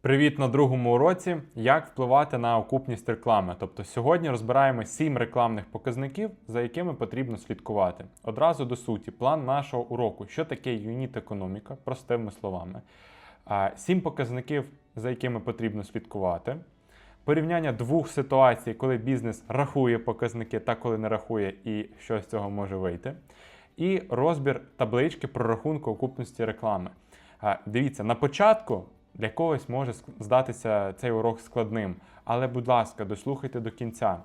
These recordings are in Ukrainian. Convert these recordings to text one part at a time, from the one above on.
Привіт на другому уроці. Як впливати на окупність реклами? Тобто сьогодні розбираємо 7 рекламних показників, за якими потрібно слідкувати. Одразу до суті, план нашого уроку, що таке юніт економіка, простими словами. Сім показників, за якими потрібно слідкувати. Порівняння двох ситуацій, коли бізнес рахує показники та коли не рахує, і що з цього може вийти. І розбір таблички прорахунку окупності реклами. Дивіться, на початку для когось може здатися цей урок складним, але, будь ласка, дослухайте до кінця.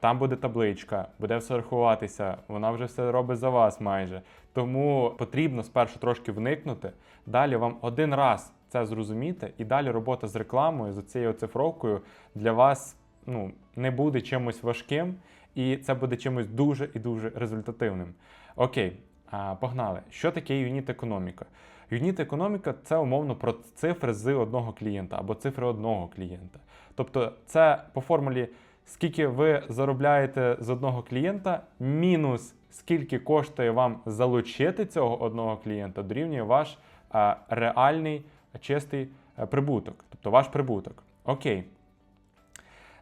Там буде табличка, буде все рахуватися, вона вже все робить за вас майже. Тому потрібно спершу трошки вникнути. Далі вам один раз це зрозуміти, і далі робота з рекламою, з цією оцифровкою для вас ну, не буде чимось важким, і це буде чимось дуже і дуже результативним. Окей, погнали. Що таке юніт економіка? Юніт економіка це умовно про цифри з одного клієнта або цифри одного клієнта. Тобто, це по формулі, скільки ви заробляєте з одного клієнта, мінус скільки коштує вам залучити цього одного клієнта, дорівнює ваш а, реальний чистий е, прибуток, тобто ваш прибуток. Окей.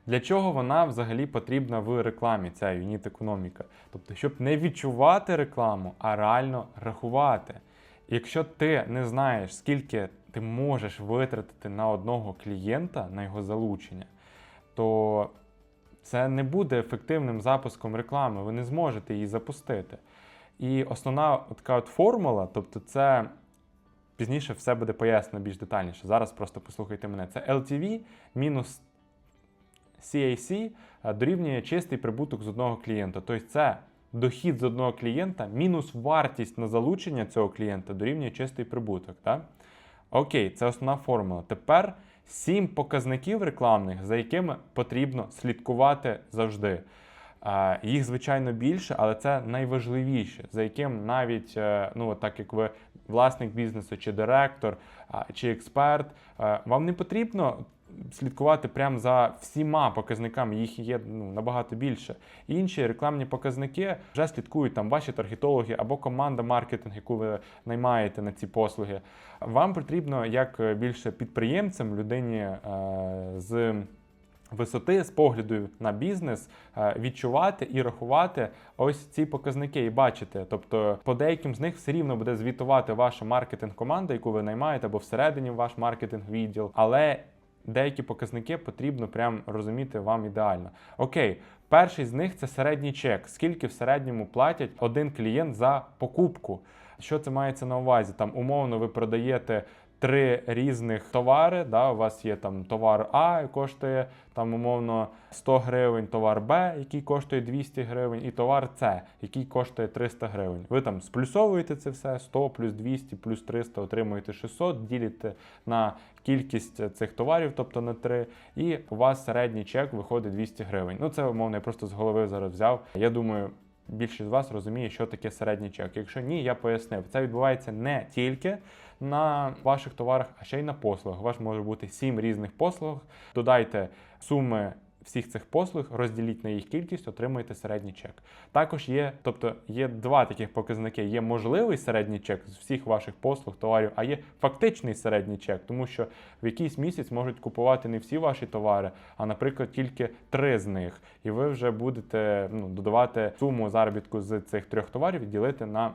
Для чого вона взагалі потрібна в рекламі, ця юніт економіка? Тобто, щоб не відчувати рекламу, а реально рахувати. Якщо ти не знаєш, скільки ти можеш витратити на одного клієнта, на його залучення, то це не буде ефективним запуском реклами, ви не зможете її запустити. І основна така от формула, тобто це пізніше все буде пояснено більш детальніше. Зараз просто послухайте мене. Це LTV мінус CAC е, дорівнює чистий прибуток з одного клієнта. Тобто це дохід з одного клієнта мінус вартість на залучення цього клієнта дорівнює чистий прибуток. Так? Окей, це основна формула. Тепер сім показників рекламних, за якими потрібно слідкувати завжди. Їх, звичайно, більше, але це найважливіше, за яким навіть, е, ну, так як ви власник бізнесу, чи директор, чи експерт, е, вам не потрібно слідкувати прямо за всіма показниками, їх є ну, набагато більше. Інші рекламні показники вже слідкують там ваші таргетологи або команда маркетинг, яку ви наймаєте на ці послуги. Вам потрібно як е, більше підприємцям, людині е, з висоти, з погляду на бізнес, е, відчувати і рахувати ось ці показники і бачити. Тобто, по деяким з них все рівно буде звітувати ваша маркетинг-команда, яку ви наймаєте, або всередині ваш маркетинг-відділ. Але деякі показники потрібно прям розуміти вам ідеально. Окей, перший з них це середній чек. Скільки в середньому платять один клієнт за покупку? Що це мається на увазі? Там умовно ви продаєте. Три різних товари. Да? У вас є там товар А, який коштує там умовно 100 гривень, товар Б, який коштує 200 гривень, і товар С, який коштує 300 гривень. Ви там сплюсовуєте це все 100 плюс 200 плюс 300 отримуєте 600, ділите на кількість цих товарів, тобто на 3, і у вас середній чек виходить 200 гривень. Ну це умовно, я просто з голови зараз взяв. Я думаю. Більшість з вас розуміє, що таке середній чек. Якщо ні, я пояснив. Це відбувається не тільки на ваших товарах, а ще й на послугах. У вас може бути сім різних послуг. Додайте суми всіх цих послуг, розділіть на їх кількість, отримуєте середній чек. Також є, тобто є два таких показники: є можливий середній чек з всіх ваших послуг, товарів, а є фактичний середній чек, тому що в якийсь місяць можуть купувати не всі ваші товари, а, наприклад, тільки три з них. І ви вже будете ну, додавати суму заробітку з цих трьох товарів і ділити на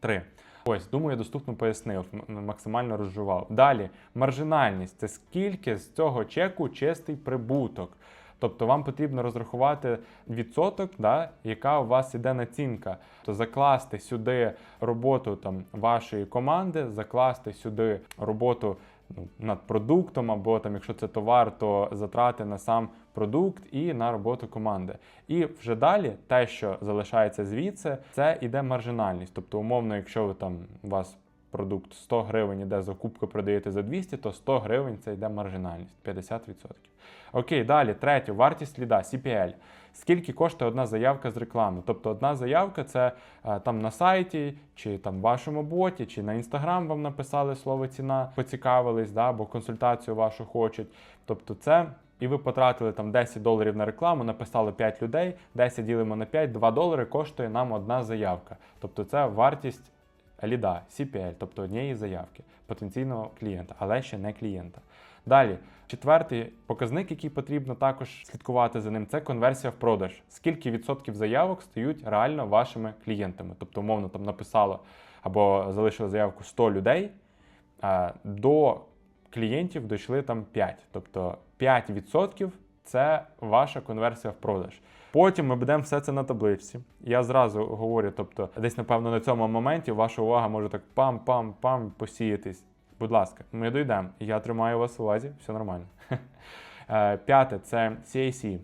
три. Ось, думаю, я доступно пояснив, максимально розжував. Далі, маржинальність це скільки з цього чеку чистий прибуток. Тобто вам потрібно розрахувати відсоток, да, яка у вас іде націнка. То закласти сюди роботу там вашої команди, закласти сюди роботу ну, над продуктом, або там, якщо це товар, то затрати на сам продукт і на роботу команди. І вже далі те, що залишається звідси, це іде маржинальність. Тобто, умовно, якщо ви там у вас продукт 100 гривень іде закупка, продаєте за 200, то 100 гривень це йде маржинальність 50%. Окей, далі, третє, вартість ліда, CPL. Скільки коштує одна заявка з реклами? Тобто одна заявка це е, там на сайті, чи там в вашому боті, чи на інстаграм вам написали слово ціна, поцікавились, да, або консультацію вашу хочуть. Тобто це. І ви потратили там 10 доларів на рекламу, написали 5 людей, 10 ділимо на 5, 2 долари коштує нам одна заявка. Тобто це вартість ліда, CPL, тобто однієї заявки потенційного клієнта, але ще не клієнта. Далі, четвертий показник, який потрібно також слідкувати за ним, це конверсія в продаж. Скільки відсотків заявок стають реально вашими клієнтами? Тобто, умовно, там написало або залишили заявку 100 людей, а до клієнтів дійшли там 5. Тобто 5% це ваша конверсія в продаж. Потім ми будемо все це на табличці. Я зразу говорю, тобто, десь, напевно, на цьому моменті ваша увага може так пам-пам-пам посіятись. Будь ласка, ми дійдемо. Я тримаю вас в увазі, все нормально. Е, П'яте це CAC, е,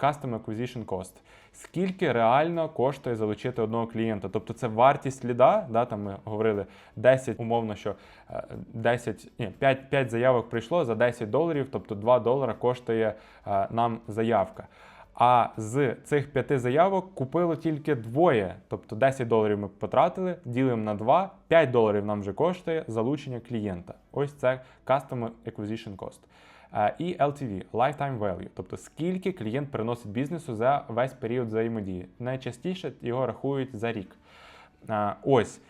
Custom Acquisition Cost. Скільки реально коштує залучити одного клієнта? Тобто це вартість ліда, да, там ми говорили 10, умовно, що е, 10, ні, 5, 5 заявок прийшло за 10 доларів, тобто 2 долара коштує е, нам заявка. А з цих п'яти заявок купило тільки двоє. Тобто 10 доларів ми потратили, ділимо на 2, 5 доларів нам вже коштує залучення клієнта. Ось це Custom Acquisition Cost. Е, І LTV Lifetime Value, тобто скільки клієнт приносить бізнесу за весь період взаємодії. Найчастіше його рахують за рік. Е, Ось.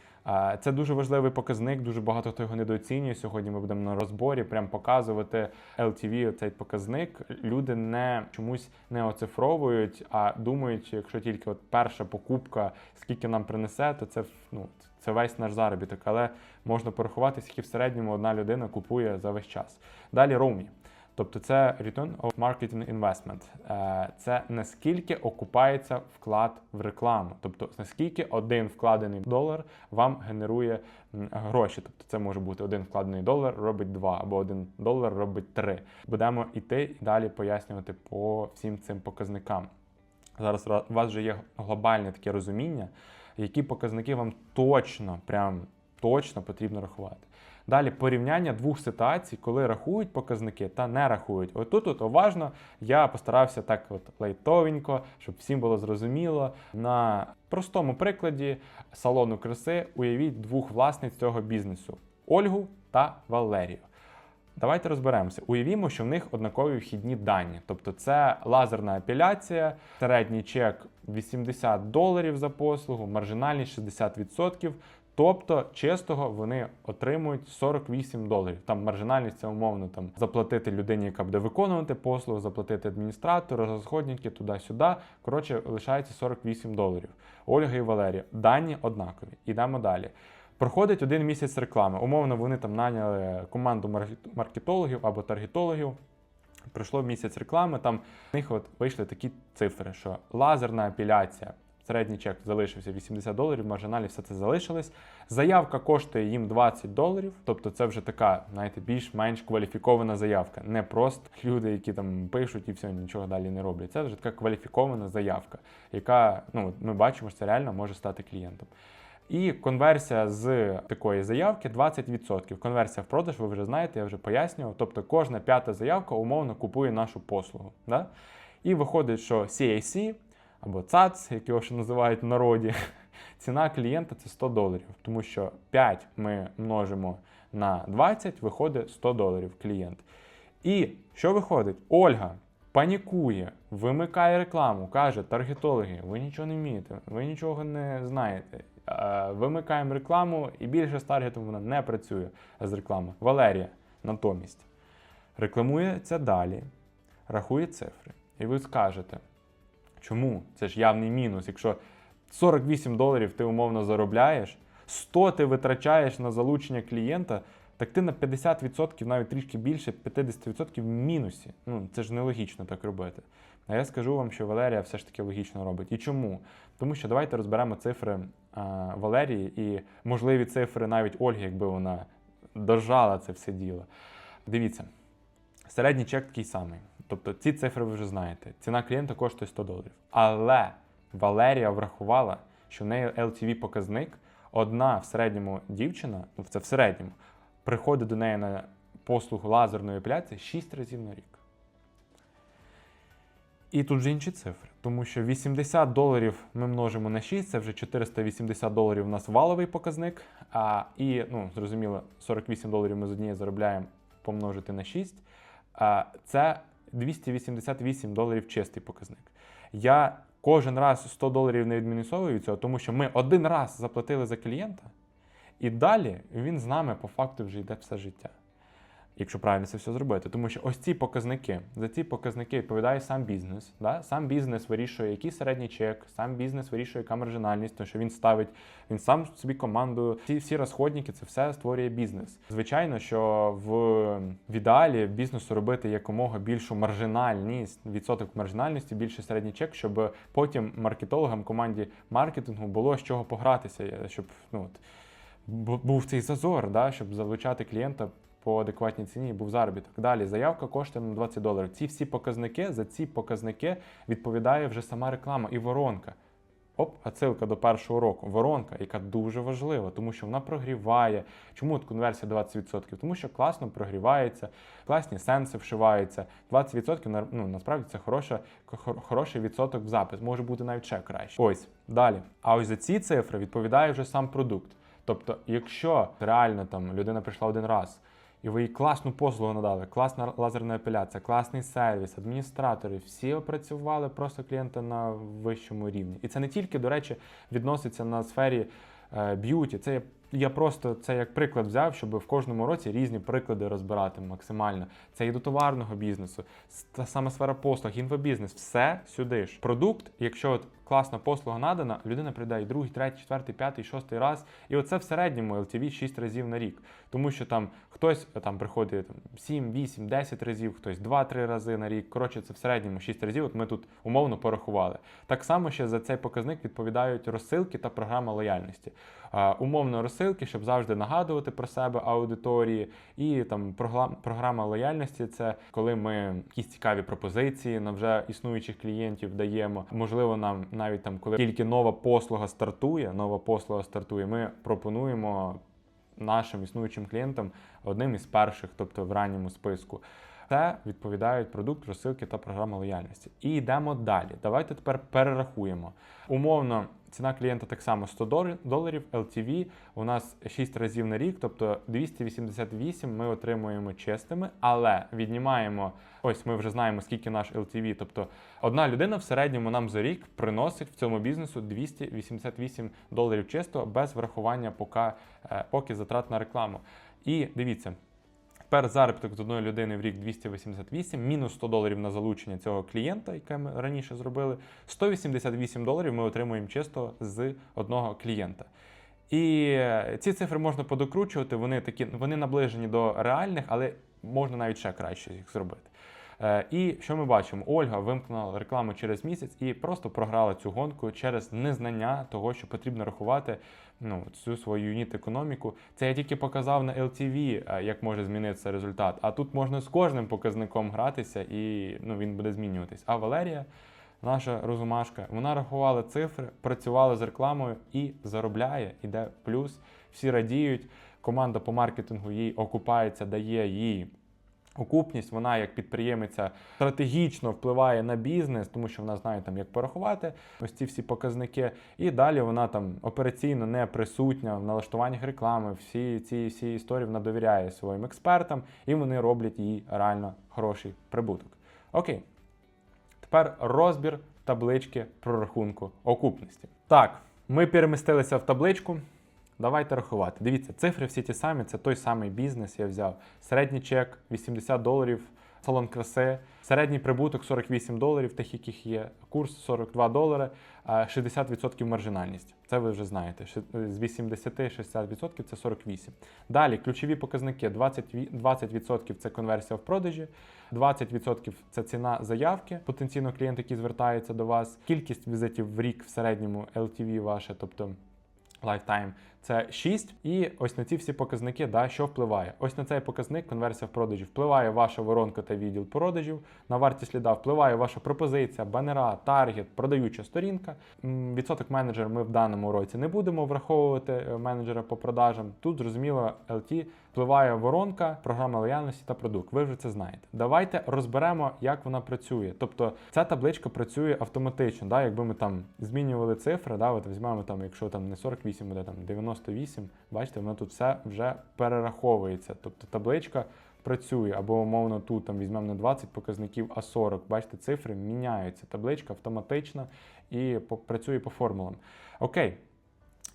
Це дуже важливий показник, дуже багато хто його недооцінює. Сьогодні ми будемо на розборі прям показувати LTV, цей показник. Люди не чомусь не оцифровують, а думають, якщо тільки от перша покупка, скільки нам принесе, то це ну, це весь наш заробіток. Але можна порахувати, скільки в середньому одна людина купує за весь час. Далі ROMI. Тобто це Return of Marketing Investment. Е, Це наскільки окупається вклад в рекламу. Тобто наскільки один вкладений долар вам генерує гроші. Тобто це може бути один вкладений долар робить два, або один долар робить три. Будемо йти і далі пояснювати по всім цим показникам. Зараз у вас вже є глобальне таке розуміння, які показники вам точно, прям точно потрібно рахувати. Далі порівняння двох ситуацій, коли рахують показники та не рахують. Отут от уважно я постарався так от лайтовенько, щоб всім було зрозуміло. На простому прикладі салону краси уявіть двох власниць цього бізнесу: Ольгу та Валерію. Давайте розберемося. Уявімо, що в них однакові вхідні дані. Тобто це лазерна апеляція, середній чек 80 доларів за послугу, маржинальність 60%. Тобто чистого вони отримують 48 доларів. Там маржинальність це умовно там заплатити людині, яка буде виконувати послугу, заплатити адміністратору, розходники туди-сюди. Коротше, лишається 48 доларів. Ольга і Валерія. Дані однакові. Йдемо далі. Проходить один місяць реклами. Умовно, вони там наняли команду маркетологів або таргетологів. Пройшло місяць реклами, там в них от вийшли такі цифри, що лазерна апеляція, середній чек залишився 80 доларів, маржиналі все це залишилось. Заявка коштує їм 20 доларів, тобто це вже така, знаєте, більш-менш кваліфікована заявка. Не просто люди, які там пишуть і все, нічого далі не роблять. Це вже така кваліфікована заявка, яка ну, ми бачимо, що це реально може стати клієнтом. І конверсія з такої заявки 20%. Конверсія в продаж, ви вже знаєте, я вже пояснював. Тобто кожна п'ята заявка умовно купує нашу послугу. Да? І виходить, що CAC або CAC, як його ще називають в народі, ціна клієнта це 100 доларів. Тому що 5 ми множимо на 20, виходить 100 доларів клієнт. І що виходить? Ольга панікує, вимикає рекламу, каже: таргетологи, ви нічого не вмієте, ви нічого не знаєте. Вимикаємо рекламу, і більше з таргетом вона не працює з реклами. Валерія натомість рекламує це далі, рахує цифри. І ви скажете, чому? Це ж явний мінус. Якщо 48 доларів ти умовно заробляєш, 100 ти витрачаєш на залучення клієнта, так ти на 50%, навіть трішки більше, 50% в мінусі. Ну, це ж нелогічно так робити. А я скажу вам, що Валерія все ж таки логічно робить. І чому? Тому що давайте розберемо цифри а, Валерії і можливі цифри навіть Ольги, якби вона дожала це все діло. Дивіться, середній чек такий самий. Тобто ці цифри ви вже знаєте. Ціна клієнта коштує 100 доларів. Але Валерія врахувала, що в неї LTV показник, одна в середньому дівчина, ну це в середньому, приходить до неї на послугу лазерної епіляції 6 разів на рік. І тут же інші цифри, тому що 80 доларів ми множимо на 6, це вже 480 доларів у нас валовий показник. А, і, ну, зрозуміло, 48 доларів ми з однієї заробляємо помножити на 6. А, це 288 доларів чистий показник. Я кожен раз 100 доларів не відмінусовую від цього, тому що ми один раз заплатили за клієнта, І далі він з нами по факту вже йде все життя. Якщо правильно це все зробити, тому що ось ці показники, за ці показники відповідає сам бізнес. Да? Сам бізнес вирішує, який середній чек, сам бізнес вирішує, яка маржинальність, тому що він ставить, він сам собі команду. Ці всі розходники, це все створює бізнес. Звичайно, що в, в ідеалі бізнесу робити якомога більшу маржинальність, відсоток маржинальності, більше середній чек, щоб потім маркетологам, команді маркетингу було з чого погратися, щоб ну от був цей зазор, да, щоб залучати клієнта по адекватній ціні був заробіток. Далі заявка коштує на 20 доларів. Ці всі показники, за ці показники відповідає вже сама реклама і воронка. Оп, отсилка до першого року. Воронка, яка дуже важлива, тому що вона прогріває. Чому от конверсія 20%? Тому що класно прогрівається, класні сенси вшиваються. 20% ну, насправді це хороша, хор- хороший відсоток в запис. Може бути навіть ще краще. Ось далі. А ось за ці цифри відповідає вже сам продукт. Тобто, якщо реально там людина прийшла один раз. І ви їй класну послугу надали, класна лазерна апеляція, класний сервіс, адміністратори, всі опрацювали просто клієнта на вищому рівні. І це не тільки, до речі, відноситься на сфері е, б'юті. Це я, просто це як приклад взяв, щоб в кожному році різні приклади розбирати максимально. Це і до товарного бізнесу, та сама сфера послуг, інфобізнес, все сюди ж. Продукт, якщо от класна послуга надана, людина прийде і другий, третій, четвертий, п'ятий, шостий раз. І оце в середньому LTV 6 разів на рік. Тому що там хтось е, там приходить там, 7, 8, 10 разів, хтось 2-3 рази на рік. Коротше, це в середньому 6 разів. От ми тут умовно порахували. Так само ще за цей показник відповідають розсилки та програма лояльності. Умовно розсилки, щоб завжди нагадувати про себе аудиторії. І там програма лояльності це коли ми якісь цікаві пропозиції на вже існуючих клієнтів даємо. Можливо, нам навіть там, коли тільки нова послуга стартує, нова послуга стартує, ми пропонуємо нашим існуючим клієнтам одним із перших, тобто в ранньому списку. Це відповідають продукт, розсилки та програма лояльності. І йдемо далі. Давайте тепер перерахуємо. Умовно, ціна клієнта так само 100 доларів, LTV у нас 6 разів на рік, тобто 288 ми отримуємо чистими, але віднімаємо, ось ми вже знаємо, скільки наш LTV, тобто одна людина в середньому нам за рік приносить в цьому бізнесу 288 доларів чисто без врахування поки, е, поки затрат на рекламу. І дивіться, Тепер заробіток з одної людини в рік 288, мінус 100 доларів на залучення цього клієнта, яке ми раніше зробили. 188 доларів ми отримуємо чисто з одного клієнта. І е, ці цифри можна подокручувати, вони такі, вони наближені до реальних, але можна навіть ще краще їх зробити. Е, І що ми бачимо? Ольга вимкнула рекламу через місяць і просто програла цю гонку через незнання того, що потрібно рахувати ну, цю свою юніт економіку. Це я тільки показав на LTV, е, як може змінитися результат. А тут можна з кожним показником гратися і ну, він буде змінюватись. А Валерія, наша розумашка, вона рахувала цифри, працювала з рекламою і заробляє, іде плюс. Всі радіють. Команда по маркетингу їй окупається, дає їй Окупність, вона як підприємиця стратегічно впливає на бізнес, тому що вона знає там, як порахувати ось ці всі показники. І далі вона там операційно не присутня в налаштуваннях реклами. Всі ці всі історії вона довіряє своїм експертам, і вони роблять їй реально хороший прибуток. Окей, тепер розбір таблички прорахунку окупності. Так, ми перемістилися в табличку. Давайте рахувати. Дивіться, цифри всі ті самі, це той самий бізнес. Я взяв. Середній чек 80 доларів, салон краси, середній прибуток 48 доларів, тих, яких є курс 42 долари, 60% маржинальність. Це ви вже знаєте. З 80-60% це 48. Далі ключові показники: 20%, 20% це конверсія в продажі, 20% це ціна заявки потенційного клієнта, який звертається до вас, кількість візитів в рік в середньому LTV ваше, тобто Lifetime це 6. І ось на ці всі показники, да, що впливає. Ось на цей показник конверсія в продажі. Впливає ваша воронка та відділ продажів. На вартість ліда впливає ваша пропозиція, банера, таргет, продаюча сторінка. Відсоток менеджера ми в даному році не будемо враховувати е, менеджера по продажам. Тут зрозуміло, LT впливає воронка, програма лояльності та продукт. Ви вже це знаєте. Давайте розберемо, як вона працює. Тобто ця табличка працює автоматично. Да? Якби ми там змінювали цифри, да? от візьмемо там, якщо там не 48, буде там 98, бачите, воно тут все вже перераховується. Тобто табличка працює, або умовно тут там візьмемо не 20 показників, а 40. Бачите, цифри міняються. Табличка автоматична і працює по формулам. Окей,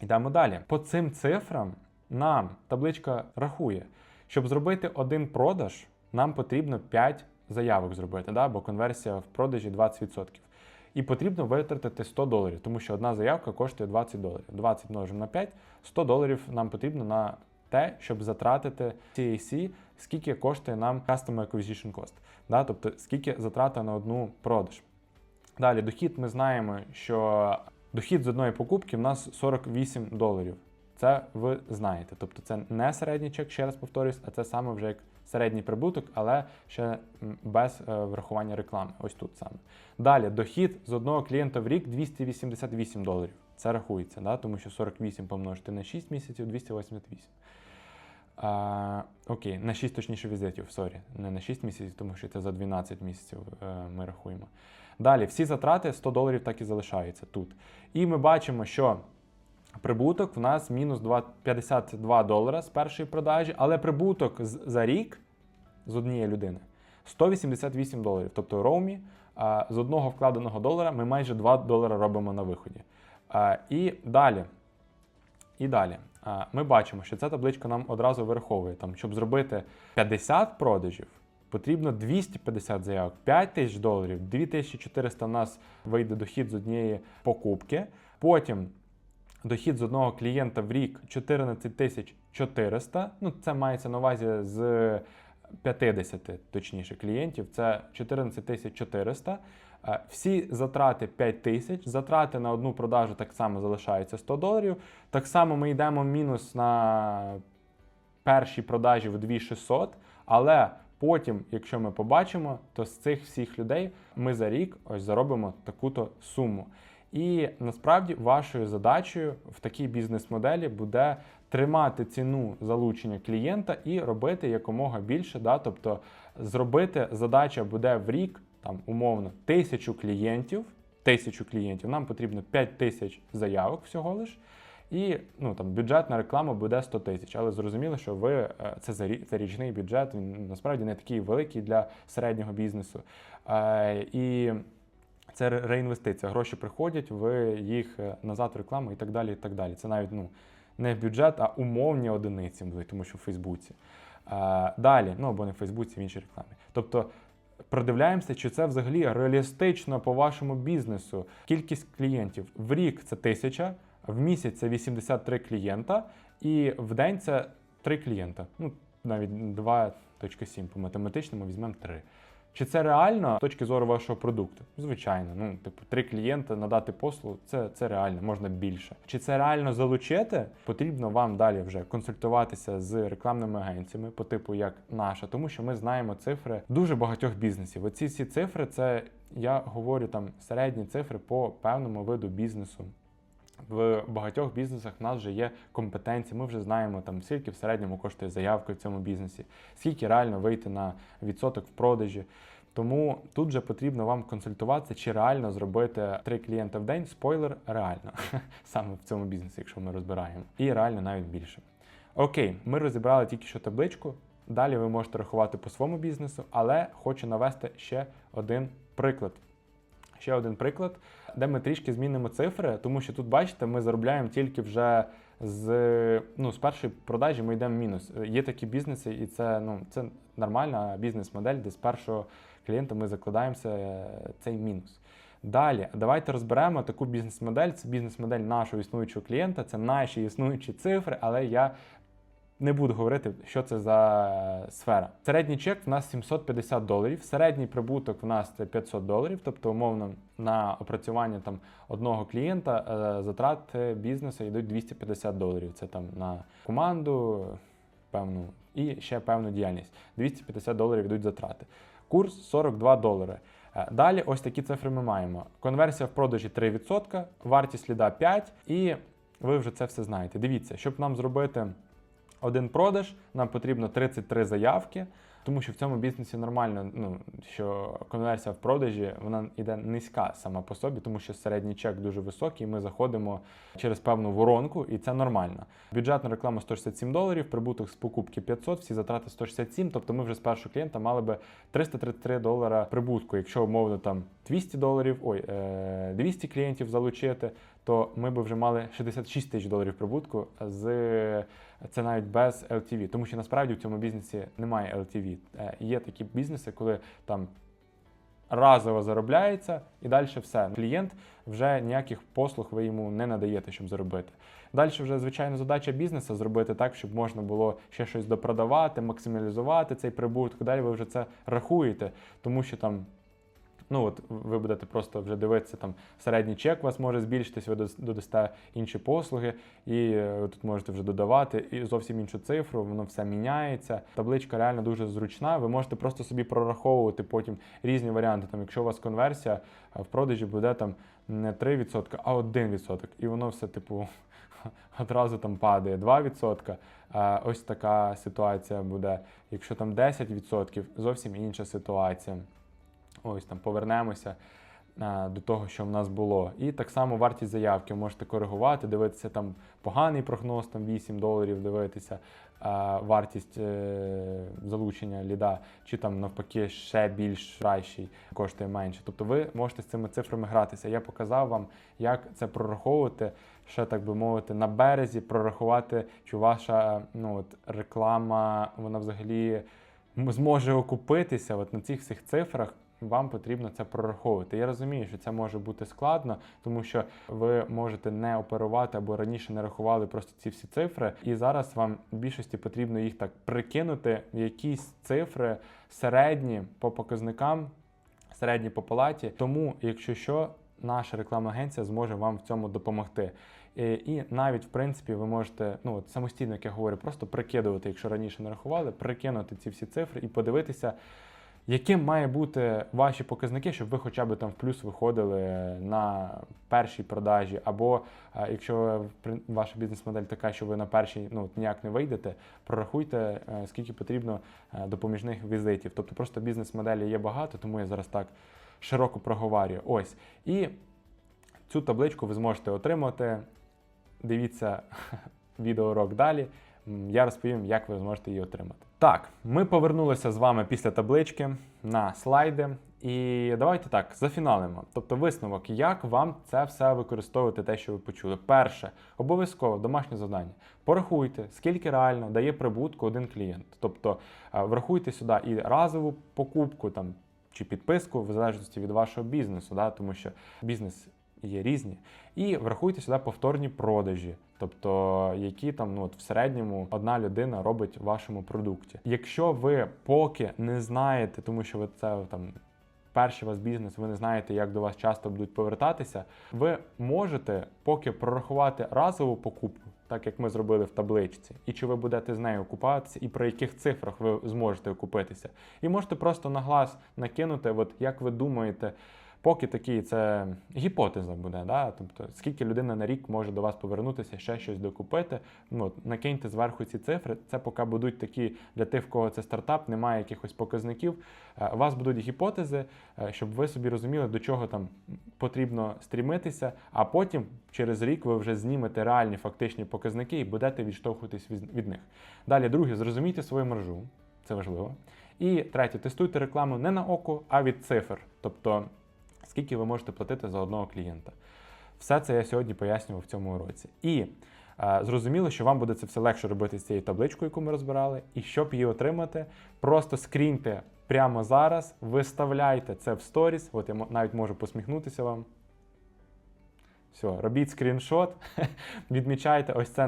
йдемо далі. По цим цифрам нам табличка рахує, щоб зробити один продаж, нам потрібно 5 заявок зробити, да? бо конверсія в продажі 20%. І потрібно витратити 100 доларів, тому що одна заявка коштує 20 доларів. 20 множимо на 5, 100 доларів нам потрібно на те, щоб затратити CAC, скільки коштує нам Customer Acquisition Cost, да? тобто скільки затрата на одну продаж. Далі, дохід ми знаємо, що дохід з одної покупки в нас 48 доларів. Це ви знаєте. Тобто це не середній чек, ще раз повторюсь, а це саме вже як середній прибуток, але ще без е, врахування реклами. Ось тут саме. Далі, дохід з одного клієнта в рік 288 доларів. Це рахується, да? тому що 48 помножити на 6 місяців 288. А, окей, на 6 точніше візитів, сорі, не на 6 місяців, тому що це за 12 місяців е, ми рахуємо. Далі, всі затрати 100 доларів так і залишаються тут. І ми бачимо, що прибуток в нас мінус два- 52 долара з першої продажі, але прибуток за рік з однієї людини 188 доларів. Тобто роумі з одного вкладеного долара ми майже 2 долара робимо на виході. І далі. І далі. Ми бачимо, що ця табличка нам одразу вираховує, там, щоб зробити 50 продажів, потрібно 250 заявок, 5 тисяч доларів, 2400 у нас вийде дохід з однієї покупки. Потім дохід з одного клієнта в рік 14 тисяч 400. Ну, це мається на увазі з 50, точніше, клієнтів. Це 14 тисяч 400. Е, Всі затрати 5 тисяч, затрати на одну продажу так само залишаються 100 доларів. Так само ми йдемо мінус на першій продажі в 2600, але потім, якщо ми побачимо, то з цих всіх людей ми за рік ось заробимо таку-то суму. І насправді вашою задачею в такій бізнес-моделі буде тримати ціну залучення клієнта і робити якомога більше. Да? Тобто зробити задача буде в рік, там умовно, тисячу клієнтів. Тисячу клієнтів, нам потрібно 5 тисяч заявок всього лиш. І ну, там, бюджет на рекламу буде 100 тисяч. Але зрозуміло, що ви е, це це річний бюджет, він насправді не такий великий для середнього бізнесу. Е, і це реінвестиція. Гроші приходять, ви їх е, назад в рекламу і так далі. і так далі. Це навіть ну, не бюджет, а умовні одиниці будуть, тому що в Фейсбуці. Е, далі, ну або не в Фейсбуці, в іншій рекламі. Тобто продивляємося, чи це взагалі реалістично по вашому бізнесу. Кількість клієнтів в рік це тисяча, в місяць це 83 клієнта, і в день це 3 клієнта. Ну, навіть 2.7 по математичному візьмемо 3. Чи це реально з точки зору вашого продукту? Звичайно, ну типу три клієнти надати послугу, це, це реально, можна більше. Чи це реально залучити? Потрібно вам далі вже консультуватися з рекламними агенціями по типу як наша, тому що ми знаємо цифри дуже багатьох бізнесів. Оці всі цифри, це я говорю там середні цифри по певному виду бізнесу. В багатьох бізнесах в нас вже є компетенції. Ми вже знаємо там скільки в середньому коштує заявка в цьому бізнесі, скільки реально вийти на відсоток в продажі. Тому тут вже потрібно вам консультуватися, чи реально зробити три клієнта в день. Спойлер, реально саме в цьому бізнесі, якщо ми розбираємо, і реально навіть більше. Окей, ми розібрали тільки що табличку. Далі ви можете рахувати по своєму бізнесу, але хочу навести ще один приклад. Ще один приклад, де ми трішки змінимо цифри, тому що тут, бачите, ми заробляємо тільки вже з, ну, з першої продажі ми йдемо в мінус. Є такі бізнеси, і це, ну, це нормальна бізнес-модель, де з першого клієнта ми закладаємося е, цей мінус. Далі, давайте розберемо таку бізнес-модель. Це бізнес-модель нашого існуючого клієнта, це наші існуючі цифри, але я не буду говорити, що це за сфера. Середній чек в нас 750 доларів, середній прибуток в нас це 500 доларів, тобто, умовно, на опрацювання там одного клієнта е, затрати бізнесу йдуть 250 доларів. Це там на команду певну і ще певну діяльність. 250 доларів йдуть затрати. Курс 42 долари. Е, Далі ось такі цифри ми маємо. Конверсія в продажі 3%, вартість ліда 5%, і ви вже це все знаєте. Дивіться, щоб нам зробити один продаж, нам потрібно 33 заявки, тому що в цьому бізнесі нормально, ну що конверсія в продажі вона йде низька сама по собі, тому що середній чек дуже високий. Ми заходимо через певну воронку, і це нормально. Бюджетна реклама 167 доларів, прибуток з покупки 500, всі затрати 167, Тобто ми вже з першого клієнта мали би 333 долара прибутку. Якщо умовно там 200 доларів, ой, е, 200 клієнтів залучити, то ми б вже мали 66 тисяч доларів прибутку з це навіть без LTV. Тому що насправді в цьому бізнесі немає LTV. Е, Є такі бізнеси, коли там разово заробляється і далі все. Клієнт вже ніяких послуг ви йому не надаєте, щоб заробити. Далі вже звичайно задача бізнесу зробити так, щоб можна було ще щось допродавати, максималізувати цей прибуток. Далі ви вже це рахуєте, тому що там. Ну от ви будете просто вже дивитися, там середній чек у вас може збільшитись, ви додасте інші послуги, і е, ви тут можете вже додавати і зовсім іншу цифру, воно все міняється. Табличка реально дуже зручна. Ви можете просто собі прораховувати потім різні варіанти. Там, якщо у вас конверсія е, в продажі буде там не 3%, а 1%. І воно все, типу, одразу там падає 2%. Е, Ось така ситуація буде. Якщо там 10%, зовсім інша ситуація. Ось там повернемося е, до того, що в нас було. І так само вартість заявки можете коригувати, дивитися там поганий прогноз, там 8 доларів, дивитися е, вартість е, залучення ліда, чи там навпаки ще більш кращий, коштує менше. Тобто ви можете з цими цифрами гратися. Я показав вам, як це прораховувати. Ще так би мовити, на березі прорахувати, чи ваша ну, от, реклама вона взагалі зможе окупитися от на цих всіх цифрах. Вам потрібно це прораховувати. Я розумію, що це може бути складно, тому що ви можете не оперувати або раніше не рахували просто ці всі цифри, і зараз вам в більшості потрібно їх так прикинути якісь цифри середні по показникам, середні по палаті. Тому, якщо що, наша рекламна агенція зможе вам в цьому допомогти. І навіть в принципі ви можете ну от самостійно, як я говорю, просто прикидувати, якщо раніше не рахували, прикинути ці всі цифри і подивитися, яким має бути ваші показники, щоб ви хоча б там в плюс виходили на першій продажі, або е, якщо ваша бізнес-модель така, що ви на першій ну ніяк не вийдете, прорахуйте, е, скільки потрібно е, допоміжних візитів. Тобто просто бізнес-моделі є багато, тому я зараз так широко проговорюю. Ось і цю табличку ви зможете отримати. Дивіться відеоурок далі. Я розповім, як ви зможете її отримати. Так, ми повернулися з вами після таблички на слайди. І давайте так зафіналимо. Тобто, висновок, як вам це все використовувати, те, що ви почули. Перше, обов'язково домашнє завдання. Порахуйте, скільки реально дає прибутку один клієнт. Тобто е, врахуйте сюди і разову покупку там чи підписку, в залежності від вашого бізнесу, да, тому що бізнес є різні. І врахуйте сюди повторні продажі, тобто які там ну от в середньому одна людина робить в вашому продукті. Якщо ви поки не знаєте, тому що ви це там. Перший у вас бізнес, ви не знаєте, як до вас часто будуть повертатися. Ви можете поки прорахувати разову покупку, так як ми зробили в табличці, і чи ви будете з нею окупатися, і при яких цифрах ви зможете окупитися. І можете просто на глаз накинути, от як ви думаєте, поки такий це гіпотеза буде. Да? Тобто, скільки людина на рік може до вас повернутися, ще щось докупити. Ну, накиньте зверху ці цифри. Це поки будуть такі для тих, в кого це стартап, немає якихось показників. Е, У вас будуть гіпотези, е, щоб ви собі розуміли, до чого там потрібно стрімитися, а потім через рік ви вже знімете реальні фактичні показники і будете відштовхуватись від, них. Далі, друге, зрозумійте свою маржу, це важливо. І третє, тестуйте рекламу не на око, а від цифр. Тобто, скільки ви можете платити за одного клієнта. Все це я сьогодні пояснював в цьому уроці. І е, зрозуміло, що вам буде це все легше робити з цією табличкою, яку ми розбирали. І щоб її отримати, просто скріньте прямо зараз, виставляйте це в сторіс. От я навіть можу посміхнутися вам. Все, робіть скріншот, відмічайте. Ось це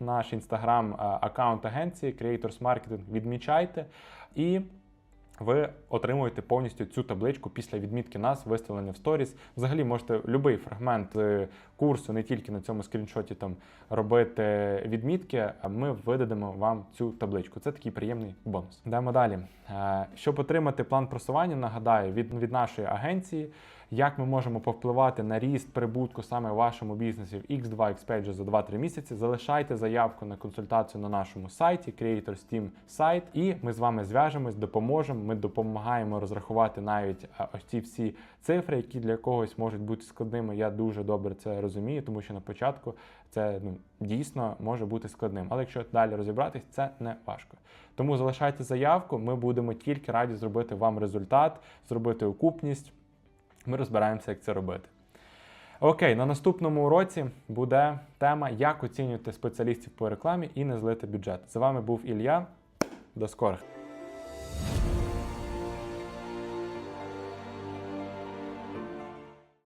наш інстаграм аккаунт агенції Creators Marketing. Відмічайте і ви отримуєте повністю цю табличку після відмітки нас, виставлення в сторіс. Взагалі можете будь-який фрагмент е, курсу, не тільки на цьому скріншоті там робити відмітки, ми видадимо вам цю табличку. Це такий приємний бонус. Йдемо далі. Е, Щоб отримати план просування, нагадаю, від, від нашої агенції, як ми можемо повпливати на ріст прибутку саме в вашому бізнесі в X2, X5 вже за 2-3 місяці. Залишайте заявку на консультацію на нашому сайті Creators Team сайт, і ми з вами зв'яжемось, допоможемо. Ми допомагаємо розрахувати навіть ось ці всі цифри, які для когось можуть бути складними. Я дуже добре це розумію, тому що на початку це ну дійсно може бути складним. Але якщо далі розібратись, це не важко. Тому залишайте заявку. Ми будемо тільки раді зробити вам результат, зробити окупність. Ми розбираємося, як це робити. Окей, на наступному уроці буде тема, як оцінювати спеціалістів по рекламі і не злити бюджет. З вами був Ілля. До скорих.